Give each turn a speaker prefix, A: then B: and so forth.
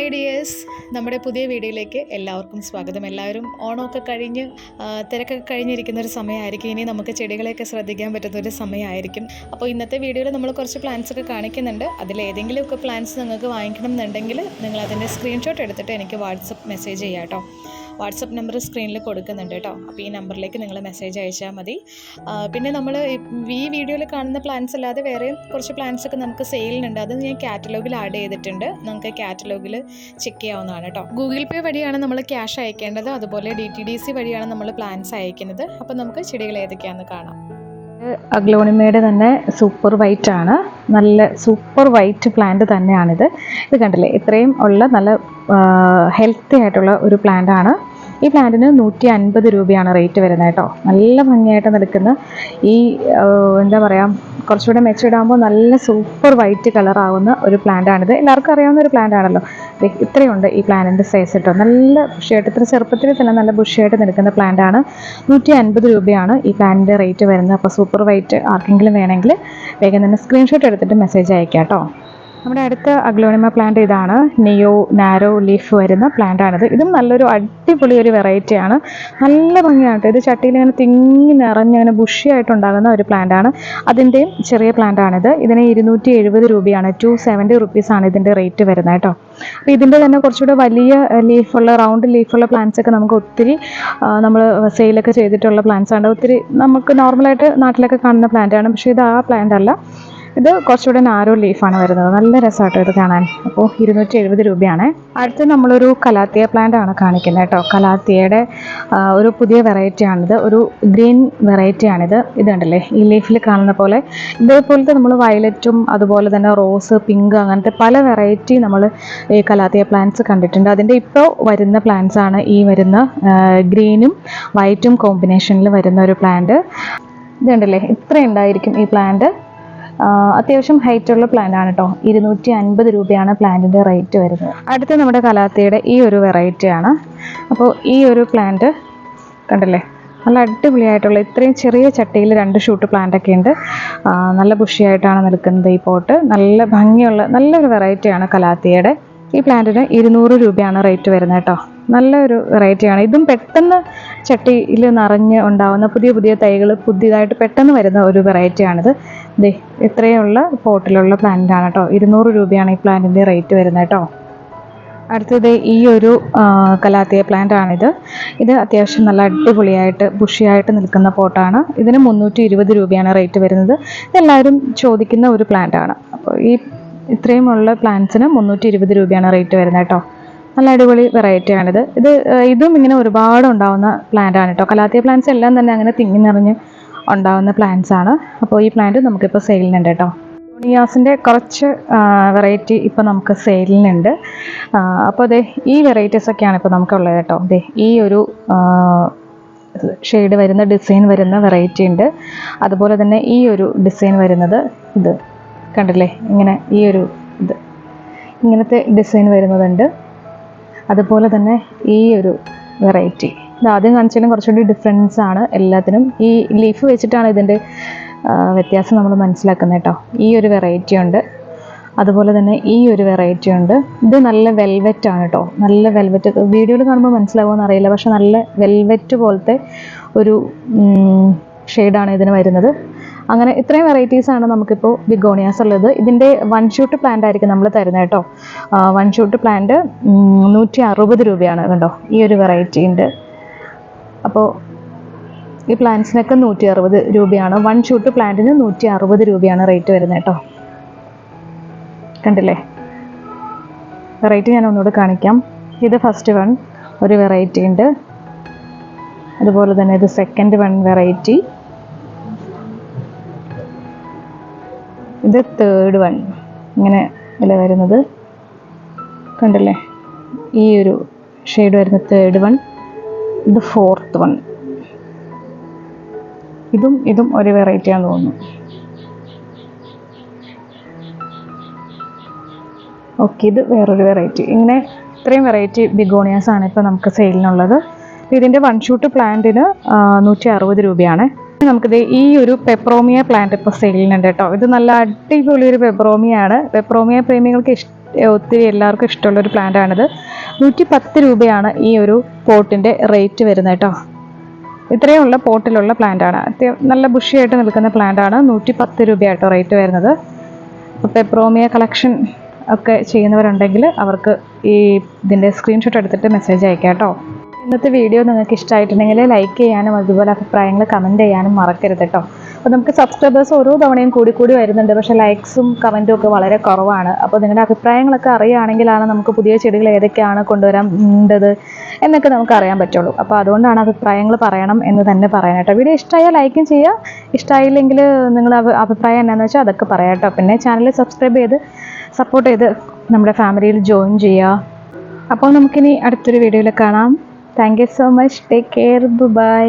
A: Hi dears നമ്മുടെ പുതിയ വീഡിയോയിലേക്ക് എല്ലാവർക്കും സ്വാഗതം. എല്ലാവരും ഓണമൊക്കെ കഴിഞ്ഞ് തിരക്കൊക്കെ കഴിഞ്ഞിരിക്കുന്ന ഒരു സമയമായിരിക്കും. ഇനി നമുക്ക് ചെടികളെയൊക്കെ ശ്രദ്ധിക്കാൻ പറ്റുന്ന ഒരു സമയമായിരിക്കും. അപ്പോൾ ഇന്നത്തെ വീഡിയോയിൽ നമ്മൾ കുറച്ച് പ്ലാന്റ്സ് ഒക്കെ കാണിക്കുന്നുണ്ട്. അതിൽ ഏതെങ്കിലുമൊക്കെ പ്ലാന്റ്സ് നിങ്ങൾക്ക് വാങ്ങിക്കണം എന്നുണ്ടെങ്കിൽ നിങ്ങൾ അതിന്റെ സ്ക്രീൻഷോട്ട് എടുത്തിട്ട് എനിക്ക് വാട്സപ്പ് മെസ്സേജ് ചെയ്യാം കേട്ടോ. വാട്സപ്പ് നമ്പർ സ്ക്രീനിൽ കൊടുക്കുന്നുണ്ട് കേട്ടോ. അപ്പോൾ ഈ നമ്പറിലേക്ക് നിങ്ങൾ മെസ്സേജ് അയച്ചാൽ മതി. പിന്നെ നമ്മൾ ഈ വീഡിയോയിൽ കാണുന്ന പ്ലാൻസ് അല്ലാതെ വേറെ കുറച്ച് പ്ലാൻസ് ഒക്കെ നമുക്ക് സെയിലിനുണ്ട് അത് ഞാൻ കാറ്റലോഗിൽ ആഡ് ചെയ്തിട്ടുണ്ട്. നമുക്ക് കാറ്റലോഗിൽ ചെക്ക് ചെയ്യാവുന്നതാണ് കേട്ടോ ഗൂഗിൾ പേ വഴിയാണ് നമ്മൾ ക്യാഷ് അയക്കേണ്ടത്. അതുപോലെ ഡി ടി ഡി സി വഴിയാണ് നമ്മൾ പ്ലാൻസ് അയക്കുന്നത്. അപ്പോൾ നമുക്ക് ചെടികൾ ഏതൊക്കെയാണെന്ന് കാണാം.
B: അഗ്ലോണിമയുടെ തന്നെ സൂപ്പർ വൈറ്റ് ആണ്. നല്ല സൂപ്പർ വൈറ്റ് പ്ലാന്റ് തന്നെയാണിത്. ഇത് കണ്ടില്ലേ? ഇത്രയും ഉള്ള നല്ല ഹെൽത്തി ആയിട്ടുള്ള ഒരു പ്ലാന്റ് ആണ്. ഈ പ്ലാന്റിന് നൂറ്റി അൻപത് രൂപയാണ് റേറ്റ് വരുന്നത് കേട്ടോ. നല്ല ഭംഗിയായിട്ട് നിൽക്കുന്ന ഈ എന്താ പറയുക കുറച്ചുകൂടെ മെച്ചൂർഡാകുമ്പോൾ നല്ല സൂപ്പർ വൈറ്റ് കളറാവുന്ന ഒരു പ്ലാന്റാണിത് എല്ലാവർക്കും അറിയാവുന്ന ഒരു പ്ലാന്റ് ആണല്ലോ. ഇത്രയുണ്ട് ഈ പ്ലാന്റിന്റെ സൈസ് കേട്ടോ നല്ല ബുഷിയായിട്ട് ഇത്ര ചെറുപ്പത്തിൽ തന്നെ നല്ല ബുഷിയായിട്ട് നിൽക്കുന്ന പ്ലാന്റാണ് നൂറ്റി അൻപത് രൂപയാണ് ഈ പ്ലാന്റിന്റെ റേറ്റ് വരുന്നത്. അപ്പോൾ സൂപ്പർ വൈറ്റ് ആർക്കെങ്കിലും വേണമെങ്കിൽ വേഗം തന്നെ സ്ക്രീൻഷോട്ട് എടുത്തിട്ട് മെസ്സേജ് അയക്കാം കേട്ടോ. നമ്മുടെ അടുത്ത അഗ്ലോണിമ പ്ലാന്റ് ഇതാണ്. നിയോ നാരോ ലീഫ് വരുന്ന പ്ലാന്റ് ആണിത്. ഇതും നല്ലൊരു അടിപൊളി ഒരു വെറൈറ്റിയാണ് നല്ല ഭംഗിയാണ് ഇത്. ചട്ടിയിൽ ഇങ്ങനെ തിങ്ങി നിറഞ്ഞ് അങ്ങനെ ബുഷിയായിട്ടുണ്ടാകുന്ന ഒരു പ്ലാന്റാണ് അതിന്റെയും ചെറിയ പ്ലാന്റ് ആണിത്. ഇതിന് ഇരുന്നൂറ്റി എഴുപത് രൂപയാണ് ടു സെവന്റി റുപ്പീസാണ് ഇതിന്റെ റേറ്റ് വരുന്നത് കേട്ടോ. അപ്പോൾ ഇതിന്റെ തന്നെ കുറച്ചുകൂടെ വലിയ ലീഫുള്ള റൗണ്ട് ലീഫുള്ള പ്ലാന്റ്സ് ഒക്കെ നമുക്ക് ഒത്തിരി നമ്മൾ സെയിലൊക്കെ ചെയ്തിട്ടുള്ള പ്ലാന്റ്സ് ആണ്. ഒത്തിരി നമുക്ക് നോർമലായിട്ട് നാട്ടിലൊക്കെ കാണുന്ന പ്ലാന്റാണ് പക്ഷേ ഇത് ആ പ്ലാന്റ് അല്ല. ഇത് കുറച്ചുകൂടെ നാരോ ലീഫാണ് വരുന്നത്. നല്ല രസമാട്ടോ ഇത് കാണാൻ. അപ്പോൾ ഇരുന്നൂറ്റി എഴുപത് രൂപയാണ്. അടുത്ത് നമ്മളൊരു കലാത്തിയ പ്ലാന്റ് ആണ് കാണിക്കുന്നത് കേട്ടോ. കലാത്തിയയുടെ ഒരു പുതിയ വെറൈറ്റി ആണിത്. ഒരു ഗ്രീൻ വെറൈറ്റി ആണിത്. ഇത് കണ്ടില്ലേ ഈ ലീഫിൽ കാണുന്ന പോലെ. ഇതേപോലത്തെ നമ്മൾ വയലറ്റും അതുപോലെ തന്നെ റോസ് പിങ്ക് അങ്ങനത്തെ പല വെറൈറ്റി നമ്മൾ ഈ കലാത്തിയ പ്ലാന്റ്സ് കണ്ടിട്ടുണ്ട്. അതിന്റെ ഇപ്പോൾ വരുന്ന പ്ലാന്റ്സ് ആണ് ഈ വരുന്ന ഗ്രീനും വൈറ്റും കോമ്പിനേഷനിൽ വരുന്ന ഒരു പ്ലാന്റ് ഇതുണ്ടല്ലേ? ഇത്ര ഉണ്ടായിരിക്കും ഈ പ്ലാന്റ് അത്യാവശ്യം ഹൈറ്റ് ഉള്ള പ്ലാന്റ് ആണ് കേട്ടോ ഇരുന്നൂറ്റി അൻപത് രൂപയാണ് പ്ലാന്റിന്റെ റേറ്റ് വരുന്നത്. അടുത്ത നമ്മുടെ കലാത്തിയുടെ ഈ ഒരു വെറൈറ്റി ആണ്. അപ്പോൾ ഈ ഒരു പ്ലാന്റ് കണ്ടില്ലേ? നല്ല അടിപൊളിയായിട്ടുള്ള ഇത്രയും ചെറിയ ചട്ടിയിൽ രണ്ട് ഷൂട്ട് പ്ലാന്റ് ഒക്കെ ഉണ്ട്. നല്ല ബുഷിയായിട്ടാണ് നിൽക്കുന്നത് ഈ പോട്ട് നല്ല ഭംഗിയുള്ള നല്ലൊരു വെറൈറ്റിയാണ് കലാത്തിയുടെ. ഈ പ്ലാന്റിന് ഇരുന്നൂറ് രൂപയാണ് റേറ്റ് വരുന്നത് കേട്ടോ നല്ലൊരു വെറൈറ്റിയാണ് ഇതും പെട്ടെന്ന് ചട്ടിയിൽ നിറഞ്ഞ് ഉണ്ടാവുന്ന പുതിയ പുതിയ തൈകൾ പുതിയതായിട്ട് പെട്ടെന്ന് വരുന്ന ഒരു വെറൈറ്റിയാണിത് ദേ ഇത്രയുള്ള പോട്ടിലുള്ള പ്ലാന്റ് ആണ് കേട്ടോ ഇരുന്നൂറ് രൂപയാണ് ഈ പ്ലാന്റിന്റെ റേറ്റ് വരുന്നത് കേട്ടോ അടുത്തത് ഈ ഒരു കലാത്തിയ പ്ലാന്റ് ആണിത്. ഇത് അത്യാവശ്യം നല്ല അടിപൊളിയായിട്ട് ബുഷിയായിട്ട് നിൽക്കുന്ന പോട്ടാണ്. ഇതിന് മുന്നൂറ്റി ഇരുപത് രൂപയാണ് റേറ്റ് വരുന്നത്. ഇതെല്ലാവരും ചോദിക്കുന്ന ഒരു പ്ലാന്റ് ആണ്. അപ്പോൾ ഈ ഇത്രയുമുള്ള പ്ലാന്റ്സിന് മുന്നൂറ്റി ഇരുപത് രൂപയാണ് റേറ്റ് വരുന്നത് കേട്ടോ നല്ല അടിപൊളി വെറൈറ്റി ആണിത്. ഇത് ഇതും ഇങ്ങനെ ഒരുപാട് ഉണ്ടാവുന്ന പ്ലാന്റ് ആണ് കേട്ടോ കലാത്തിയ പ്ലാന്റ്സ് എല്ലാം തന്നെ അങ്ങനെ തിങ്ങി നിറഞ്ഞ് ഉണ്ടാവുന്ന പ്ലാന്റ്സ് ആണ്. അപ്പോൾ ഈ പ്ലാന്റ് നമുക്കിപ്പോൾ സെയിലിനുണ്ട് കേട്ടോ. ഡോണിയാസിന്റെ കുറച്ച് വെറൈറ്റി ഇപ്പോൾ നമുക്ക് സെയിലിനുണ്ട് അപ്പോൾ അതെ ഈ വെറൈറ്റീസ് ഒക്കെയാണ് ഇപ്പോൾ നമുക്കുള്ളത് കേട്ടോ. അതെ ഈ ഒരു ഷെയ്ഡ് വരുന്ന ഡിസൈൻ വരുന്ന വെറൈറ്റി ഉണ്ട്. അതുപോലെ തന്നെ ഈ ഒരു ഡിസൈൻ വരുന്നത് ഇത്. കണ്ടില്ലേ? ഇങ്ങനെ ഈ ഒരു ഇത്. ഇങ്ങനത്തെ ഡിസൈൻ വരുന്നതുണ്ട്. അതുപോലെ തന്നെ ഈ ഒരു വെറൈറ്റി ആദ്യം കാണിച്ചാലും കുറച്ചുകൂടി ഡിഫറൻസ് ആണ് എല്ലാത്തിനും. ഈ ലീഫ് വെച്ചിട്ടാണ് ഇതിന്റെ വ്യത്യാസം നമ്മൾ മനസ്സിലാക്കുന്നത് കേട്ടോ. ഈ ഒരു വെറൈറ്റി ഉണ്ട്. അതുപോലെ തന്നെ ഈ ഒരു വെറൈറ്റി ഉണ്ട്. ഇത് നല്ല വെൽവെറ്റ് ആണ് കേട്ടോ. നല്ല വെൽവെറ്റ് വീഡിയോയിൽ കാണുമ്പോൾ മനസ്സിലാവുമെന്ന് അറിയില്ല. പക്ഷെ നല്ല വെൽവെറ്റ് പോലത്തെ ഒരു ഷെയ്ഡാണ് ഇതിന് വരുന്നത്. അങ്ങനെ ഇത്രയും വെറൈറ്റീസാണ് നമുക്കിപ്പോൾ ബിഗോണിയാസ് ഉള്ളത്. ഇതിന്റെ വൺ ഷൂട്ട് പ്ലാന്റ് ആയിരിക്കും നമ്മൾ തരുന്നത് കേട്ടോ. വൺ ഷൂട്ട് പ്ലാന്റ് നൂറ്റി അറുപത് രൂപയാണ് കണ്ടോ ഈ ഒരു വെറൈറ്റി ഉണ്ട് അപ്പോൾ ഈ പ്ലാന്റ്സിനൊക്കെ നൂറ്റി അറുപത് രൂപയാണ്. വൺ ഷൂട്ട് പ്ലാന്റിന് നൂറ്റി അറുപത് രൂപയാണ് റേറ്റ് വരുന്നത് കേട്ടോ. കണ്ടില്ലേ? വെറൈറ്റി ഞാൻ ഒന്നുകൂടെ കാണിക്കാം. ഇത് ഫസ്റ്റ് വൺ ഒരു വെറൈറ്റി ഉണ്ട്. അതുപോലെ തന്നെ ഇത് സെക്കൻഡ് വൺ വെറൈറ്റി ഇത് തേർഡ് വൺ ഇങ്ങനെ ഇല വരുന്നത്. കണ്ടില്ലേ? ഈ ഒരു ഷെയ്ഡ് വരുന്ന തേർഡ് വൺ ഇത് ഫോർത്ത് വൺ ഇതും ഇതും ഒരു വെറൈറ്റി ആണെന്ന് തോന്നുന്നു. ഓക്കെ ഇത് വേറൊരു വെറൈറ്റി ഇങ്ങനെ ഇത്രയും വെറൈറ്റി ബിഗോണിയാസ് ആണ് ഇപ്പോൾ നമുക്ക് സെയിലിനുള്ളത് ഇതിന്റെ വൺ ഷൂട്ട് പ്ലാന്റിന് നൂറ്റി അറുപത് രൂപയാണ്. നമുക്കിത് ഈ ഒരു പെപ്രോമിയ പ്ലാന്റ് ഇപ്പോൾ സെയിലിനുണ്ട് കേട്ടോ. ഇത് നല്ല അടിപൊളി ഒരു പെപ്രോമിയാണ് പെപ്രോമിയ പ്രേമികൾക്ക് ഇഷ്ടം ഒത്തിരി എല്ലാവർക്കും ഇഷ്ടമുള്ള ഒരു പ്ലാന്റ് ആണിത്. നൂറ്റി പത്ത് രൂപയാണ് ഈ ഒരു പോട്ടിന്റെ റേറ്റ് വരുന്നത് കേട്ടോ. ഇത്രയുള്ള പോട്ടിലുള്ള പ്ലാന്റാണ് നല്ല ബുഷിയായിട്ട് നിൽക്കുന്ന പ്ലാന്റാണ് നൂറ്റി പത്ത് രൂപയായിട്ടോ റേറ്റ് വരുന്നത്. പെപ്രോമിയ കളക്ഷൻ ഒക്കെ ചെയ്യുന്നവരുണ്ടെങ്കിൽ അവർക്ക് ഈ ഇതിന്റെ സ്ക്രീൻഷോട്ട് എടുത്തിട്ട് മെസ്സേജ് അയക്കാം കേട്ടോ. ഇന്നത്തെ വീഡിയോ നിങ്ങൾക്ക് ഇഷ്ടമായിട്ടുണ്ടെങ്കിൽ ലൈക്ക് ചെയ്യാനും അതുപോലെ അഭിപ്രായങ്ങൾ കമന്റ് ചെയ്യാനും മറക്കരുത് കേട്ടോ. അപ്പോൾ നമുക്ക് സബ്സ്ക്രൈബേഴ്സ് ഓരോ തവണയും കൂടി കൂടി വരുന്നുണ്ട്. പക്ഷേ ലൈക്സും കമന്റും ഒക്കെ വളരെ കുറവാണ്. അപ്പോൾ നിങ്ങളുടെ അഭിപ്രായങ്ങളൊക്കെ അറിയുകയാണെങ്കിലാണ് നമുക്ക് പുതിയ ചെടികൾ ഏതൊക്കെയാണ് കൊണ്ടുവരാൻ ഉണ്ടത് എന്നൊക്കെ നമുക്ക് അറിയാൻ പറ്റുള്ളൂ. അപ്പോൾ അതുകൊണ്ടാണ് അഭിപ്രായങ്ങൾ പറയണം എന്ന് തന്നെ പറയാൻ കേട്ടോ. വീഡിയോ ഇഷ്ടമായാൽ ലൈക്കും ചെയ്യുക. ഇഷ്ടമായില്ലെങ്കിൽ നിങ്ങൾ അഭിപ്രായം എന്നാന്ന് വെച്ചാൽ അതൊക്കെ പറയാട്ടോ പിന്നെ ചാനൽ സബ്സ്ക്രൈബ് ചെയ്ത് സപ്പോർട്ട് ചെയ്ത് നമ്മുടെ ഫാമിലിയിൽ ജോയിൻ ചെയ്യുക. അപ്പോൾ നമുക്കിനി അടുത്തൊരു വീഡിയോയിൽ കാണാം. Thank you so much take care bye